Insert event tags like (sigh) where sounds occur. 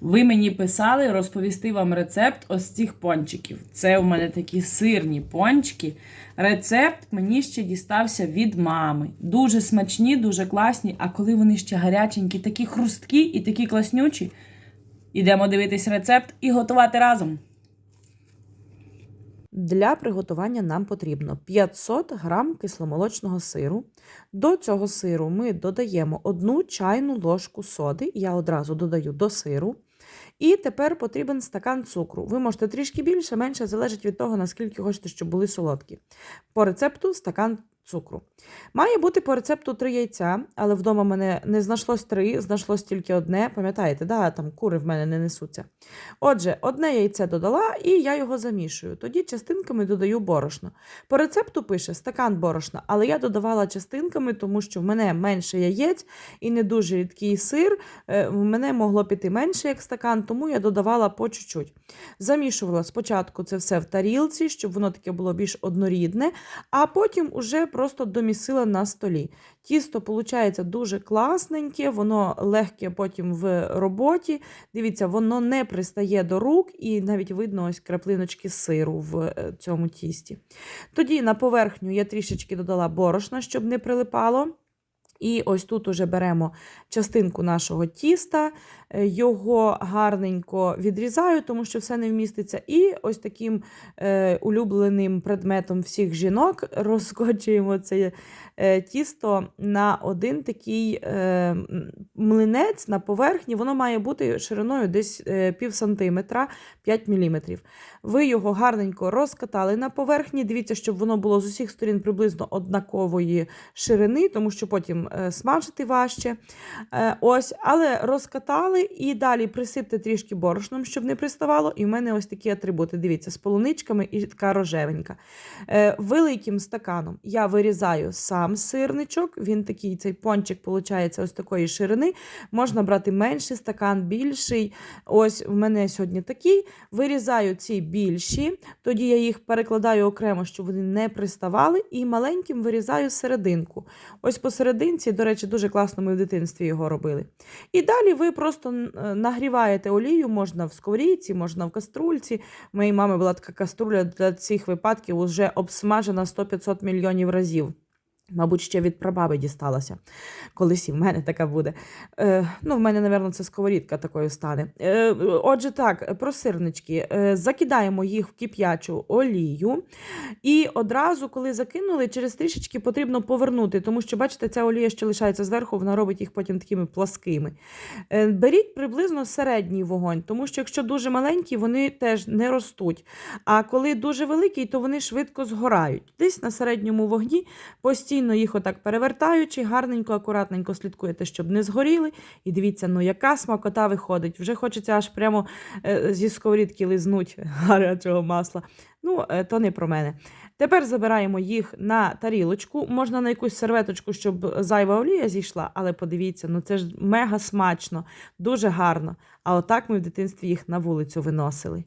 Ви мені писали розповісти вам рецепт ось цих пончиків. Це у мене такі сирні пончики. Рецепт мені ще дістався від мами. Дуже смачні, дуже класні. А коли вони ще гаряченькі, такі хрусткі і такі класнючі. Ідемо дивитись рецепт і готувати разом. Для приготування нам потрібно 500 грам кисломолочного сиру. До цього сиру ми додаємо одну чайну ложку соди. Я одразу додаю до сиру. І тепер потрібен стакан цукру. Ви можете трішки більше, менше, залежить від того, наскільки хочете, щоб були солодкі. По рецепту стакан цукру. Має бути по рецепту три яйця, але вдома мене не знайшлось три, знайшлось тільки одне. Пам'ятаєте, да, там кури в мене не несуться. Отже, одне яйце додала і я його замішую. Тоді частинками додаю борошно. По рецепту пише стакан борошна, але я додавала частинками, тому що в мене менше яєць і не дуже рідкий сир. Е, В мене могло піти менше як стакан, тому я додавала по чуть-чуть. Замішувала спочатку це все в тарілці, щоб воно таке було більш однорідне, а потім уже просто домісила на столі. Тісто, виходить, дуже класненьке, воно легке потім в роботі. Дивіться, воно не пристає до рук, і навіть видно ось краплиночки сиру в е, цьому тісті. Тоді на поверхню я трішечки додала борошна, щоб не прилипало. І ось тут уже беремо частинку нашого тіста, е, його гарненько відрізаю, тому що все не вміститься. І ось таким е, улюбленим предметом всіх жінок (laughs) розкочуємо це е, тісто на один такий е, млинець на поверхні. Воно має бути шириною десь е, пів сантиметра, 5 міліметрів. Ви його гарненько розкатали на поверхні. Дивіться, щоб воно було з усіх сторін приблизно однакової ширини, тому що потім е, смажити важче. Е, ось, але розкатали і далі присипте трішки борошном, щоб не приставало. І в мене ось такі атрибути. Дивіться, з полуничками і така рожевенька. Е, великим стаканом я вирізаю сам сирничок. Він такий, цей пончик, виходить, ось такої ширини. Можна брати менший стакан, більший. Ось в мене сьогодні такий. Вирізаю ці більші, тоді я їх перекладаю окремо, щоб вони не приставали, і маленьким вирізаю серединку. Ось посерединці, до речі, дуже класно ми в дитинстві його робили. І далі ви просто е, нагріваєте олію, можна в сковорідці, можна в каструльці. Моїй мами була така каструля для цих випадків, вже обсмажена 100-500 мільйонів разів. Мабуть, ще від прабаби дісталася. Колись і в мене така буде. Е, ну, в мене, напевно, це сковорідка такою стане. Е, отже, так, про сирнички. Е, закидаємо їх в кип'ячу олію. І одразу, коли закинули, через трішечки потрібно повернути, тому що, бачите, ця олія, що лишається зверху, вона робить їх потім такими пласкими. Е, беріть приблизно середній вогонь, тому що якщо дуже маленькі, вони теж не ростуть. А коли дуже великий, то вони швидко згорають. Десь на середньому вогні постійно їх отак перевертаючи, гарненько, акуратненько слідкуєте, щоб не згоріли. І дивіться, ну яка смакота виходить. Вже хочеться аж прямо е, зі сковорідки лизнуть (laughs) гарячого масла. Ну, е, то не про мене. Тепер забираємо їх на тарілочку. Можна на якусь серветочку, щоб зайва олія зійшла, але подивіться, ну це ж мега смачно, дуже гарно. А отак ми в дитинстві їх на вулицю виносили.